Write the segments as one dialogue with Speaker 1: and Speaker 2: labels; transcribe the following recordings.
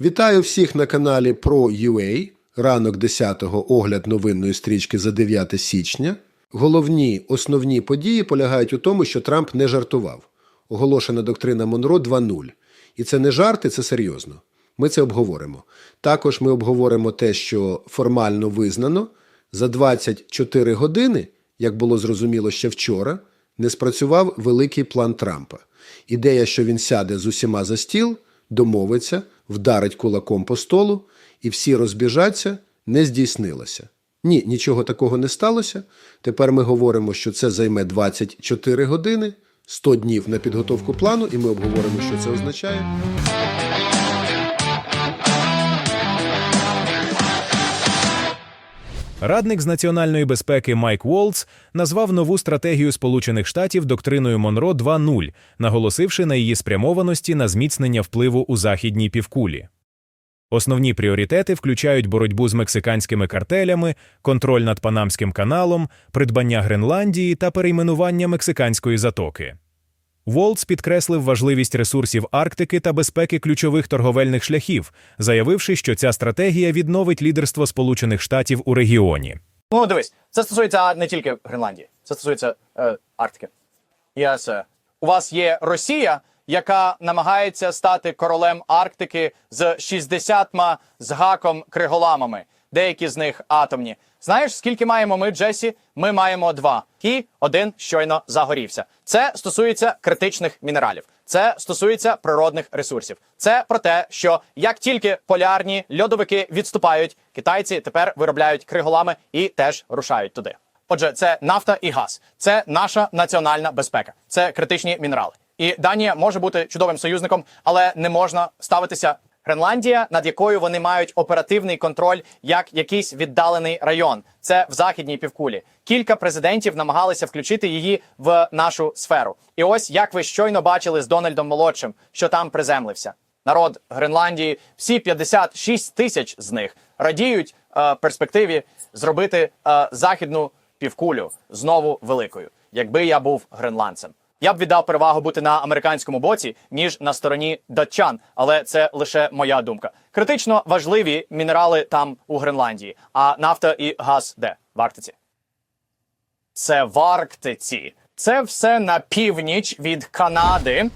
Speaker 1: Вітаю всіх на каналі Pro.ua. Ранок 10-го огляд новинної стрічки за 9 січня. Головні основні події полягають у тому, що Трамп не жартував. Оголошена доктрина Монро 2.0. І це не жарти, це серйозно. Ми це обговоримо. Також ми обговоримо те, що формально визнано за 24 години, як було зрозуміло ще вчора, не спрацював великий план Трампа. Ідея, що він сяде з усіма за стіл, домовиться, вдарить кулаком по столу, і всі розбіжаться, не здійснилося. Ні, нічого такого не сталося. Тепер ми говоримо, що це займе 24 години, 100 днів на підготовку плану, і ми обговоримо, що це означає.
Speaker 2: Радник з національної безпеки Майк Волц назвав нову стратегію Сполучених Штатів доктриною Монро 2.0, наголосивши на її спрямованості на зміцнення впливу у західній півкулі. Основні пріоритети включають боротьбу з мексиканськими картелями, контроль над Панамським каналом, придбання Гренландії та перейменування мексиканської затоки. Волц підкреслив важливість ресурсів Арктики та безпеки ключових торговельних шляхів, заявивши, що ця стратегія відновить лідерство Сполучених Штатів у регіоні.
Speaker 3: Ну, дивись, це стосується не тільки Гренландії, це стосується е, Арктики. Yes. У вас є Росія, яка намагається стати королем Арктики з 60 з гаком криголамами. Деякі з них атомні. Знаєш, скільки маємо ми, Джесі? Ми маємо два. І один щойно загорівся. Це стосується критичних мінералів. Це стосується природних ресурсів. Це про те, що як тільки полярні льодовики відступають, китайці тепер виробляють криголами і теж рушають туди. Отже, це нафта і газ, це наша національна безпека, це критичні мінерали. І Данія може бути чудовим союзником, але не можна ставитися Гренландія, над якою вони мають оперативний контроль як якийсь віддалений район. Це в західній півкулі. Кілька президентів намагалися включити її в нашу сферу. І ось як ви щойно бачили з Дональдом Молодшим, що там приземлився. Народ Гренландії, всі 56 тисяч з них радіють е, перспективі зробити е, західну півкулю знову великою. Якби я був гренландцем. Я б віддав перевагу бути на американському боці, ніж на стороні датчан, але це лише моя думка. Критично важливі мінерали там у Гренландії, а нафта і газ де? В Арктиці. Це в Арктиці. Це все на північ від Канади.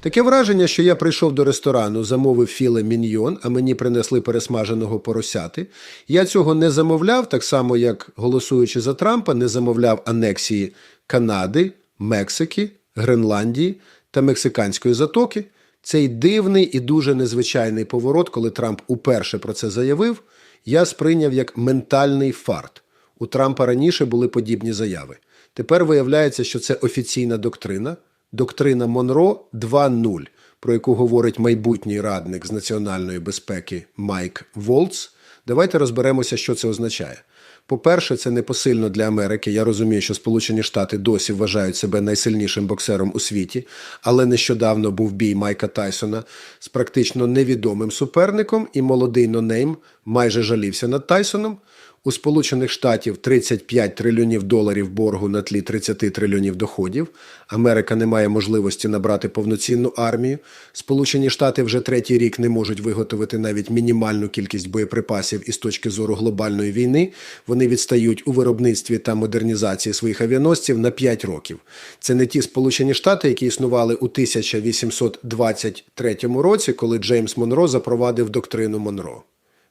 Speaker 1: Таке враження, що я прийшов до ресторану, замовив філе міньйон, а мені принесли пересмаженого поросяти. Я цього не замовляв, так само як голосуючи за Трампа, не замовляв анексії Канади, Мексики, Гренландії та Мексиканської затоки. Цей дивний і дуже незвичайний поворот, коли Трамп уперше про це заявив, я сприйняв як ментальний фарт. У Трампа раніше були подібні заяви. Тепер виявляється, що це офіційна доктрина, доктрина Монро 2.0, про яку говорить майбутній радник з національної безпеки Майк Волц. Давайте розберемося, що це означає. По-перше, це непосильно для Америки. Я розумію, що Сполучені Штати досі вважають себе найсильнішим боксером у світі, але нещодавно був бій Майка Тайсона з практично невідомим суперником, і молодий нонейм майже жалівся над Тайсоном. У Сполучених Штатів 35 трильйонів доларів боргу на тлі 30 трильйонів доходів. Америка не має можливості набрати повноцінну армію. Сполучені Штати вже третій рік не можуть виготовити навіть мінімальну кількість боєприпасів із точки зору глобальної війни. Вони відстають у виробництві та модернізації своїх авіаносців на 5 років. Це не ті Сполучені Штати, які існували у 1823 році, коли Джеймс Монро запровадив доктрину Монро.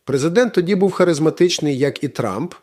Speaker 1: Президент тоді був харизматичний, як і Трамп,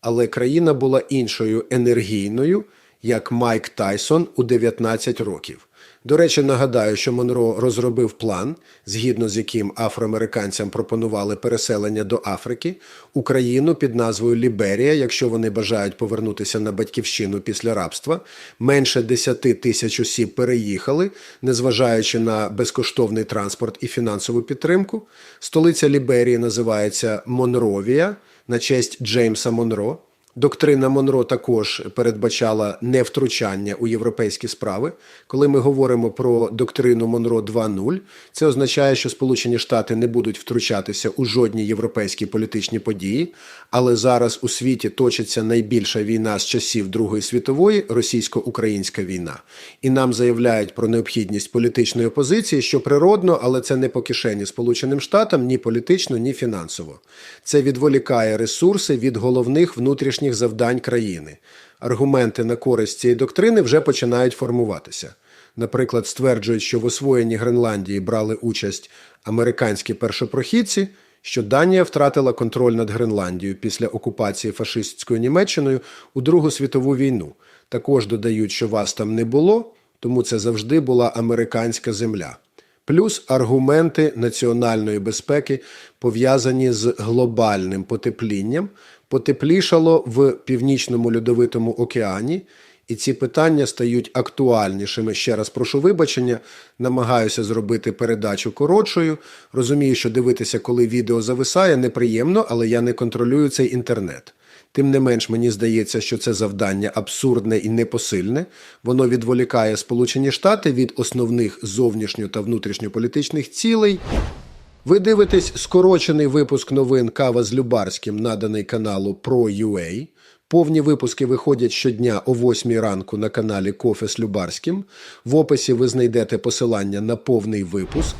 Speaker 1: але країна була іншою енергійною, як Майк Тайсон у 19 років. До речі, нагадаю, що Монро розробив план, згідно з яким афроамериканцям пропонували переселення до Африки, Україну під назвою Ліберія, якщо вони бажають повернутися на батьківщину після рабства. Менше 10 тисяч осіб переїхали, незважаючи на безкоштовний транспорт і фінансову підтримку. Столиця Ліберії називається Монровія на честь Джеймса Монро. Доктрина Монро також передбачала невтручання у європейські справи. Коли ми говоримо про доктрину Монро 2.0, це означає, що Сполучені Штати не будуть втручатися у жодні європейські політичні події. Але зараз у світі точиться найбільша війна з часів Другої світової російсько-українська війна. І нам заявляють про необхідність політичної опозиції, що природно, але це не по кишені Сполученим Штатам ні політично, ні фінансово. Це відволікає ресурси від головних внутрішніх завдань країни. Аргументи на користь цієї доктрини вже починають формуватися. Наприклад, стверджують, що в освоєнні Гренландії брали участь американські першопрохідці, що Данія втратила контроль над Гренландією після окупації фашистською Німеччиною у Другу світову війну. Також додають, що вас там не було, тому це завжди була американська земля. Плюс аргументи національної безпеки пов'язані з глобальним потеплінням, потеплішало в північному льодовитому океані, і ці питання стають актуальнішими. Ще раз прошу вибачення, намагаюся зробити передачу коротшою. Розумію, що дивитися, коли відео зависає, неприємно, але я не контролюю цей інтернет. Тим не менш, мені здається, що це завдання абсурдне і непосильне. Воно відволікає Сполучені Штати від основних зовнішньо та внутрішньополітичних цілей. Ви дивитесь скорочений випуск новин Кава з Любарським, наданий каналу Pro.ua. Повні випуски виходять щодня о 8 ранку на каналі Кофе з Любарським. В описі ви знайдете посилання на повний випуск.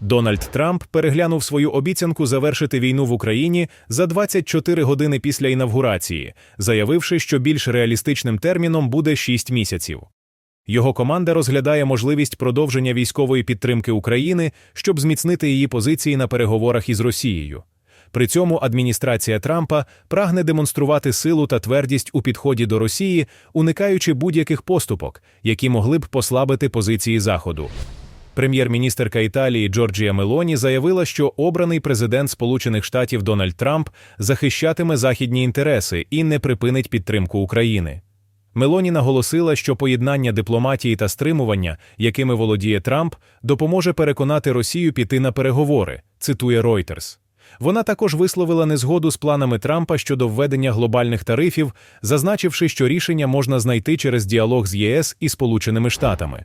Speaker 2: Дональд Трамп переглянув свою обіцянку завершити війну в Україні за 24 години після інавгурації, заявивши, що більш реалістичним терміном буде 6 місяців. Його команда розглядає можливість продовження військової підтримки України, щоб зміцнити її позиції на переговорах із Росією. При цьому адміністрація Трампа прагне демонструвати силу та твердість у підході до Росії, уникаючи будь-яких поступок, які могли б послабити позиції Заходу. Прем'єр-міністерка Італії Джорджія Мелоні заявила, що обраний президент Сполучених Штатів Дональд Трамп захищатиме західні інтереси і не припинить підтримку України. Мелоні наголосила, що поєднання дипломатії та стримування, якими володіє Трамп, допоможе переконати Росію піти на переговори. Цитує Reuters. Вона також висловила незгоду з планами Трампа щодо введення глобальних тарифів, зазначивши, що рішення можна знайти через діалог з ЄС і Сполученими Штатами.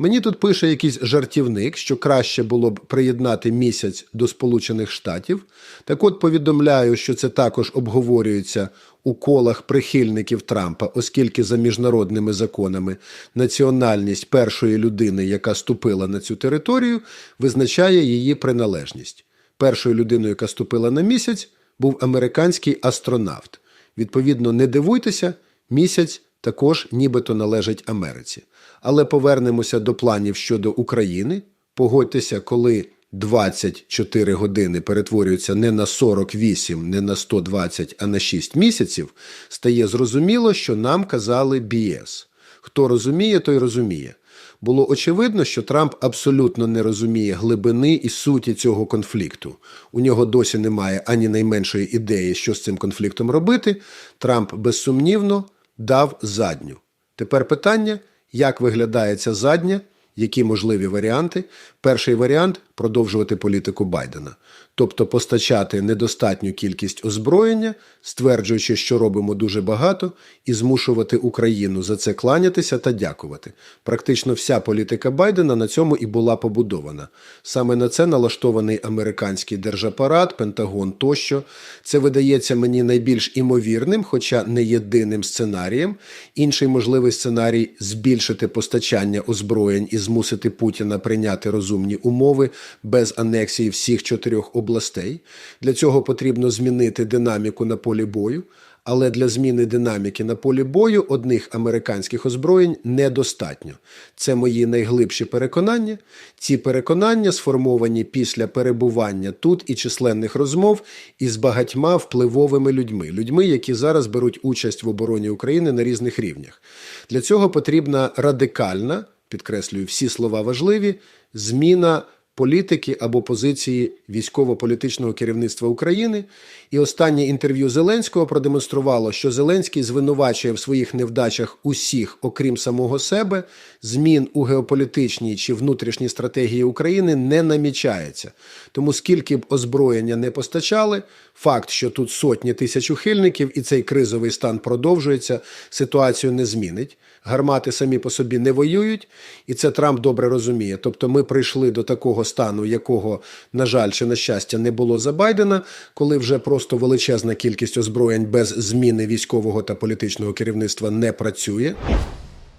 Speaker 1: Мені тут пише якийсь жартівник, що краще було б приєднати місяць до Сполучених Штатів. Так от повідомляю, що це також обговорюється у колах прихильників Трампа, оскільки за міжнародними законами національність першої людини, яка ступила на цю територію, визначає її приналежність. Першою людиною, яка ступила на місяць, був американський астронавт. Відповідно, не дивуйтеся, місяць також нібито належить Америці. Але повернемося до планів щодо України. Погодьтеся, коли 24 години перетворюються не на 48, не на 120, а на 6 місяців, стає зрозуміло, що нам казали BS. Хто розуміє, той розуміє. Було очевидно, що Трамп абсолютно не розуміє глибини і суті цього конфлікту. У нього досі немає ані найменшої ідеї, що з цим конфліктом робити. Трамп безсумнівно дав задню. Тепер питання, як виглядає ця задня, які можливі варіанти. Перший варіант продовжувати політику Байдена, тобто постачати недостатню кількість озброєння, стверджуючи, що робимо дуже багато, і змушувати Україну за це кланятися та дякувати. Практично вся політика Байдена на цьому і була побудована. Саме на це налаштований американський держапарат, Пентагон тощо. Це видається мені найбільш імовірним, хоча не єдиним сценарієм. Інший можливий сценарій збільшити постачання озброєнь і змусити Путіна прийняти розумні умови без анексії всіх чотирьох областей. Для цього потрібно змінити динаміку на полі бою. Але для зміни динаміки на полі бою одних американських озброєнь недостатньо. Це мої найглибші переконання. Ці переконання сформовані після перебування тут і численних розмов із багатьма впливовими людьми, людьми, які зараз беруть участь в обороні України на різних рівнях. Для цього потрібна радикальна, підкреслюю, всі слова важливі, зміна політики або позиції військово-політичного керівництва України. І останнє інтерв'ю Зеленського продемонструвало, що Зеленський звинувачує в своїх невдачах усіх, окрім самого себе, змін у геополітичній чи внутрішній стратегії України не намічається. Тому скільки б озброєння не постачали, факт, що тут сотні тисяч ухильників і цей кризовий стан продовжується, ситуацію не змінить. Гармати самі по собі не воюють, і це Трамп добре розуміє. Тобто, ми прийшли до такого стану, якого, на жаль, чи на щастя, не було за Байдена, коли вже просто величезна кількість озброєнь без зміни військового та політичного керівництва не працює.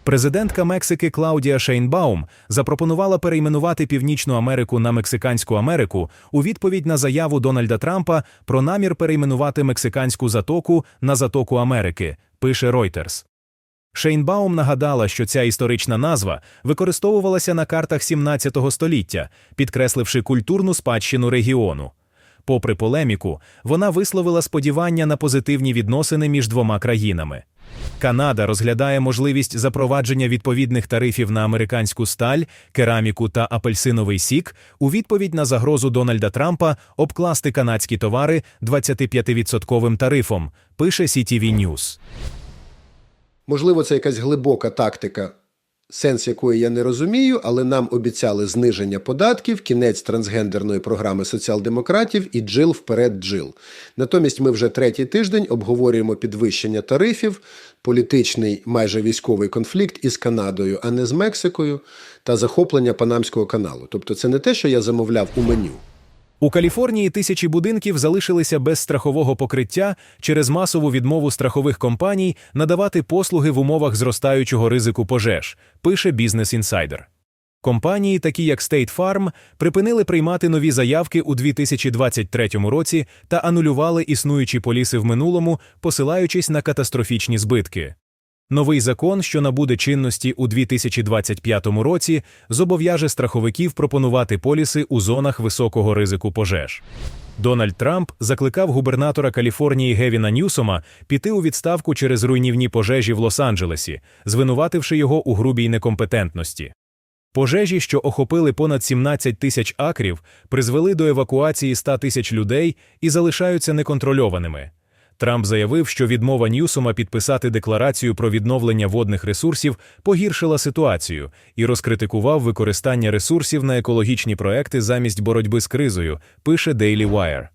Speaker 2: Президентка Мексики Клаудія Шейнбаум запропонувала перейменувати Північну Америку на Мексиканську Америку у відповідь на заяву Дональда Трампа про намір перейменувати Мексиканську затоку на Затоку Америки, пише Reuters. Шейнбаум нагадала, що ця історична назва використовувалася на картах 17 століття, підкресливши культурну спадщину регіону. Попри полеміку, вона висловила сподівання на позитивні відносини між двома країнами. Канада розглядає можливість запровадження відповідних тарифів на американську сталь, кераміку та апельсиновий сік у відповідь на загрозу Дональда Трампа обкласти канадські товари 25% тарифом, пише CTV News.
Speaker 1: Можливо, це якась глибока тактика, сенс якої я не розумію, але нам обіцяли зниження податків, кінець трансгендерної програми соціал-демократів і джил вперед джил. Натомість ми вже третій тиждень обговорюємо підвищення тарифів, політичний майже військовий конфлікт із Канадою, а не з Мексикою, та захоплення Панамського каналу. Тобто, це не те, що я замовляв у меню.
Speaker 2: У Каліфорнії тисячі будинків залишилися без страхового покриття через масову відмову страхових компаній надавати послуги в умовах зростаючого ризику пожеж, пише Business Insider. Компанії, такі як State Farm, припинили приймати нові заявки у 2023 році та анулювали існуючі поліси в минулому, посилаючись на катастрофічні збитки. Новий закон, що набуде чинності у 2025 році, зобов'яже страховиків пропонувати поліси у зонах високого ризику пожеж. Дональд Трамп закликав губернатора Каліфорнії Гевіна Ньюсома піти у відставку через руйнівні пожежі в Лос-Анджелесі, звинувативши його у грубій некомпетентності. Пожежі, що охопили понад 17 тисяч акрів, призвели до евакуації 100 тисяч людей і залишаються неконтрольованими. Трамп заявив, що відмова Ньюсома підписати декларацію про відновлення водних ресурсів погіршила ситуацію і розкритикував використання ресурсів на екологічні проекти замість боротьби з кризою, пише Daily Wire.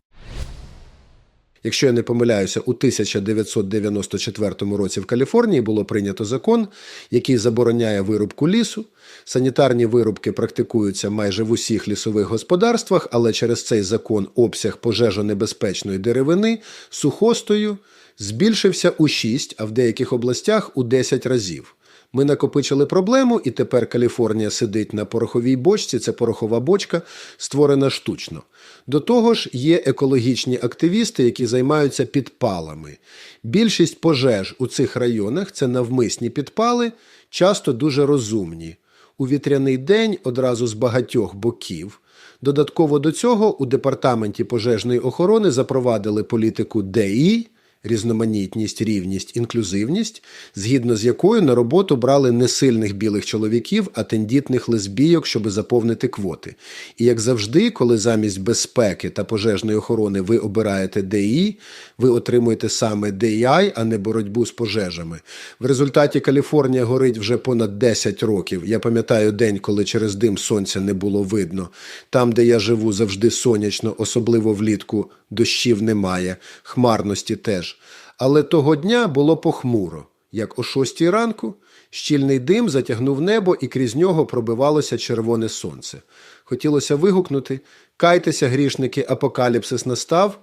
Speaker 1: Якщо я не помиляюся, у 1994 році в Каліфорнії було прийнято закон, який забороняє вирубку лісу. Санітарні вирубки практикуються майже в усіх лісових господарствах, але через цей закон обсяг пожежонебезпечної деревини сухостою збільшився у 6, а в деяких областях у 10 разів. Ми накопичили проблему, і тепер Каліфорнія сидить на пороховій бочці. Це порохова бочка, створена штучно. До того ж, є екологічні активісти, які займаються підпалами. Більшість пожеж у цих районах це навмисні підпали, часто дуже розумні. У вітряний день одразу з багатьох боків. Додатково до цього у департаменті пожежної охорони запровадили політику ДІ різноманітність, рівність, інклюзивність, згідно з якою на роботу брали не сильних білих чоловіків, а тендітних лесбійок, щоб заповнити квоти. І як завжди, коли замість безпеки та пожежної охорони ви обираєте ДІ, ви отримуєте саме DEI, а не боротьбу з пожежами. В результаті Каліфорнія горить вже понад 10 років. Я пам'ятаю день, коли через дим сонця не було видно. Там, де я живу, завжди сонячно, особливо влітку, дощів немає, хмарності теж. Але того дня було похмуро, як о шостій ранку. Щільний дим затягнув небо, і крізь нього пробивалося червоне сонце. Хотілося вигукнути Кайтеся, грішники, апокаліпсис настав.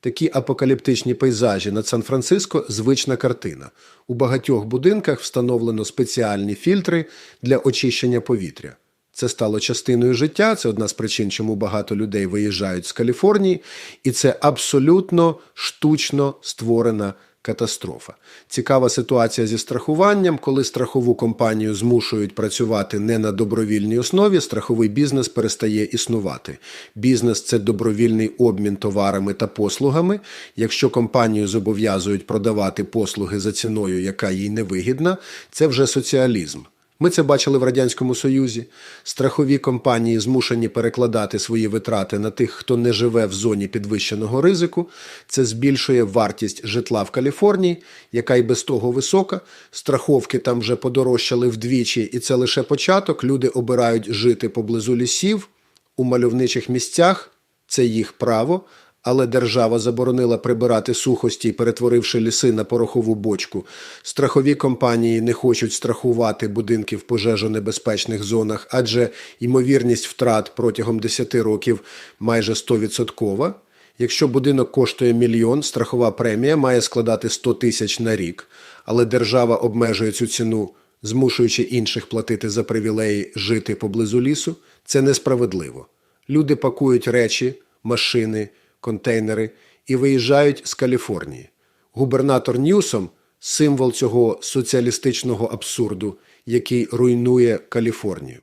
Speaker 1: Такі апокаліптичні пейзажі над Сан-Франциско звична картина. У багатьох будинках встановлено спеціальні фільтри для очищення повітря. Це стало частиною життя. Це одна з причин, чому багато людей виїжджають з Каліфорнії, і це абсолютно штучно створена катастрофа. Цікава ситуація зі страхуванням, коли страхову компанію змушують працювати не на добровільній основі, страховий бізнес перестає існувати. Бізнес це добровільний обмін товарами та послугами. Якщо компанію зобов'язують продавати послуги за ціною, яка їй невигідна, це вже соціалізм. Ми це бачили в Радянському Союзі. Страхові компанії змушені перекладати свої витрати на тих, хто не живе в зоні підвищеного ризику. Це збільшує вартість житла в Каліфорнії, яка й без того висока. Страховки там вже подорожчали вдвічі, і це лише початок. Люди обирають жити поблизу лісів у мальовничих місцях. Це їх право. Але держава заборонила прибирати сухості, перетворивши ліси на порохову бочку. Страхові компанії не хочуть страхувати будинки в пожежонебезпечних зонах, адже ймовірність втрат протягом 10 років майже 100%. Якщо будинок коштує мільйон, страхова премія має складати 100 тисяч на рік, але держава обмежує цю ціну, змушуючи інших платити за привілеї жити поблизу лісу. Це несправедливо. Люди пакують речі, машини, контейнери і виїжджають з Каліфорнії. Губернатор Ньюсом символ цього соціалістичного абсурду, який руйнує Каліфорнію.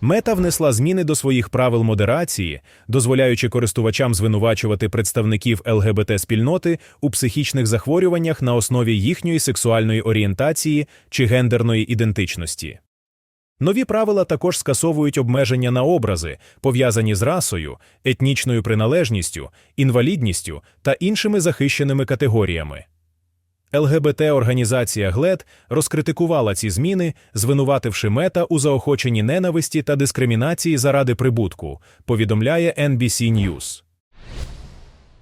Speaker 2: Мета внесла зміни до своїх правил модерації, дозволяючи користувачам звинувачувати представників ЛГБТ-спільноти у психічних захворюваннях на основі їхньої сексуальної орієнтації чи гендерної ідентичності. Нові правила також скасовують обмеження на образи, пов'язані з расою, етнічною приналежністю, інвалідністю та іншими захищеними категоріями. ЛГБТ-організація ГЛЕД розкритикувала ці зміни, звинувативши мета у заохоченні ненависті та дискримінації заради прибутку, повідомляє NBC News.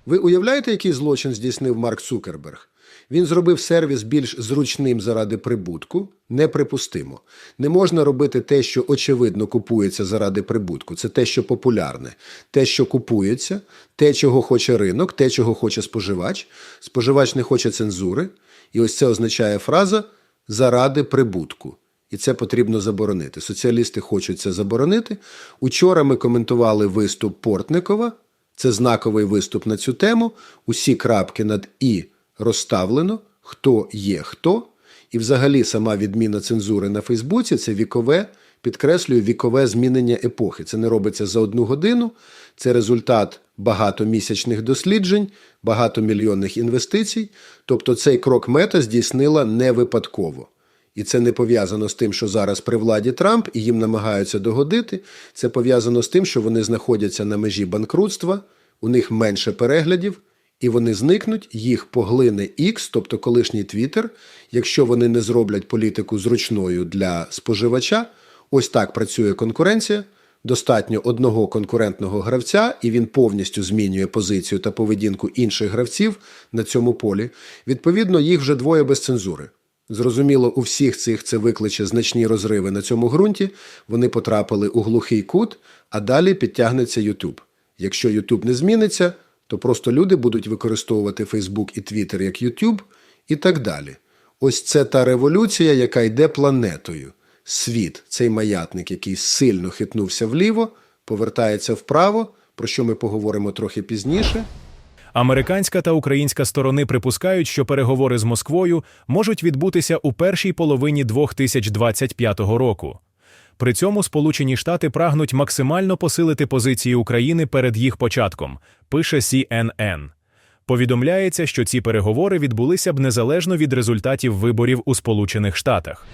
Speaker 1: Ви уявляєте, який злочин здійснив Марк Цукерберг? Він зробив сервіс більш зручним заради прибутку. Неприпустимо. Не можна робити те, що очевидно купується заради прибутку. Це те, що популярне, те, що купується, те, чого хоче ринок, те, чого хоче споживач. Споживач не хоче цензури. І ось це означає фраза заради прибутку. І це потрібно заборонити. Соціалісти хочуть це заборонити. Учора ми коментували виступ Портникова. Це знаковий виступ на цю тему. Усі крапки над і розставлено, хто є хто. І взагалі сама відміна цензури на Фейсбуці це вікове, підкреслюю, вікове змінення епохи. Це не робиться за одну годину, це результат багатомісячних досліджень, багатомільйонних інвестицій. Тобто цей крок мета здійснила не випадково. І це не пов'язано з тим, що зараз при владі Трамп і їм намагаються догодити. Це пов'язано з тим, що вони знаходяться на межі банкрутства, у них менше переглядів, і вони зникнуть, їх поглине X, тобто колишній Twitter, якщо вони не зроблять політику зручною для споживача. Ось так працює конкуренція. Достатньо одного конкурентного гравця, і він повністю змінює позицію та поведінку інших гравців на цьому полі. Відповідно, їх вже двоє без цензури. Зрозуміло, у всіх цих це викличе значні розриви на цьому ґрунті. Вони потрапили у глухий кут, а далі підтягнеться YouTube. Якщо YouTube не зміниться, то просто люди будуть використовувати Facebook і Twitter як YouTube і так далі. Ось це та революція, яка йде планетою. Світ, цей маятник, який сильно хитнувся вліво, повертається вправо, про що ми поговоримо трохи пізніше.
Speaker 2: Американська та українська сторони припускають, що переговори з Москвою можуть відбутися у першій половині 2025 року. При цьому Сполучені Штати прагнуть максимально посилити позиції України перед їх початком, пише CNN. Повідомляється, що ці переговори відбулися б незалежно від результатів виборів у Сполучених Штатах.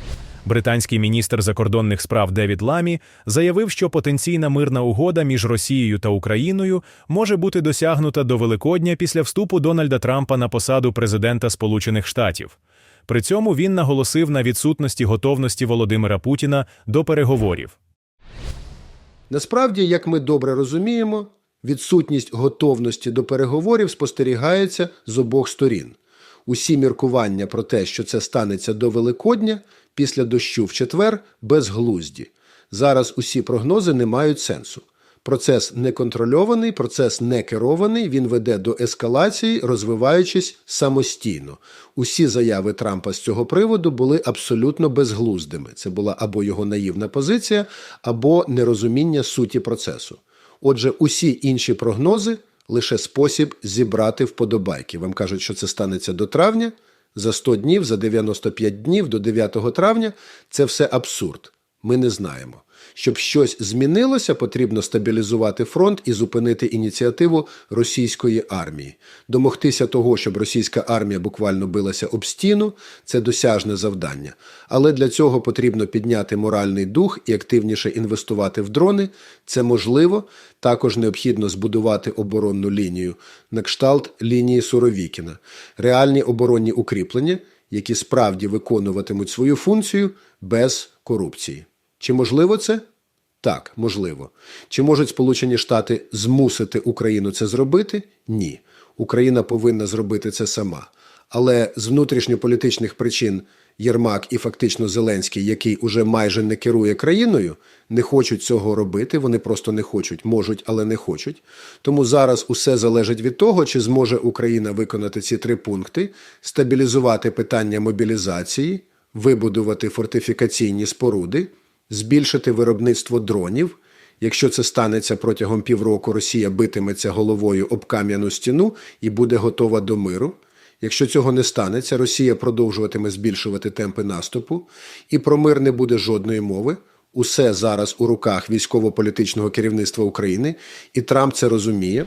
Speaker 2: Британський міністр закордонних справ Девід Ламі заявив, що потенційна мирна угода між Росією та Україною може бути досягнута до Великодня після вступу Дональда Трампа на посаду президента Сполучених Штатів. При цьому він наголосив на відсутності готовності Володимира Путіна до переговорів.
Speaker 1: Насправді, як ми добре розуміємо, відсутність готовності до переговорів спостерігається з обох сторін. Усі міркування про те, що це станеться до Великодня після дощу в четвер, безглузді. Зараз усі прогнози не мають сенсу. Процес неконтрольований, процес не керований, він веде до ескалації, розвиваючись самостійно. Усі заяви Трампа з цього приводу були абсолютно безглуздими. Це була або його наївна позиція, або нерозуміння суті процесу. Отже, усі інші прогнози лише спосіб зібрати вподобайки. Вам кажуть, що це станеться до травня, за 100 днів, за 95 днів до 9 травня. Це все абсурд. Ми не знаємо. Щоб щось змінилося, потрібно стабілізувати фронт і зупинити ініціативу російської армії. Домогтися того, щоб російська армія буквально билася об стіну, це досяжне завдання. Але для цього потрібно підняти моральний дух і активніше інвестувати в дрони. Це можливо. Також необхідно збудувати оборонну лінію на кшталт лінії Суровікіна, реальні оборонні укріплення, які справді виконуватимуть свою функцію без корупції. Чи можливо це? Так, можливо. Чи можуть Сполучені Штати змусити Україну це зробити? Ні. Україна повинна зробити це сама. Але з внутрішньополітичних причин Єрмак і фактично Зеленський, який уже майже не керує країною, не хочуть цього робити. Вони просто не хочуть, можуть, але не хочуть. Тому зараз усе залежить від того, чи зможе Україна виконати ці три пункти: стабілізувати питання мобілізації, вибудувати фортифікаційні споруди, збільшити виробництво дронів. Якщо це станеться протягом півроку, Росія битиметься головою об кам'яну стіну і буде готова до миру. Якщо цього не станеться, Росія продовжуватиме збільшувати темпи наступу, і про мир не буде жодної мови. Усе зараз у руках військово-політичного керівництва України, і Трамп це розуміє.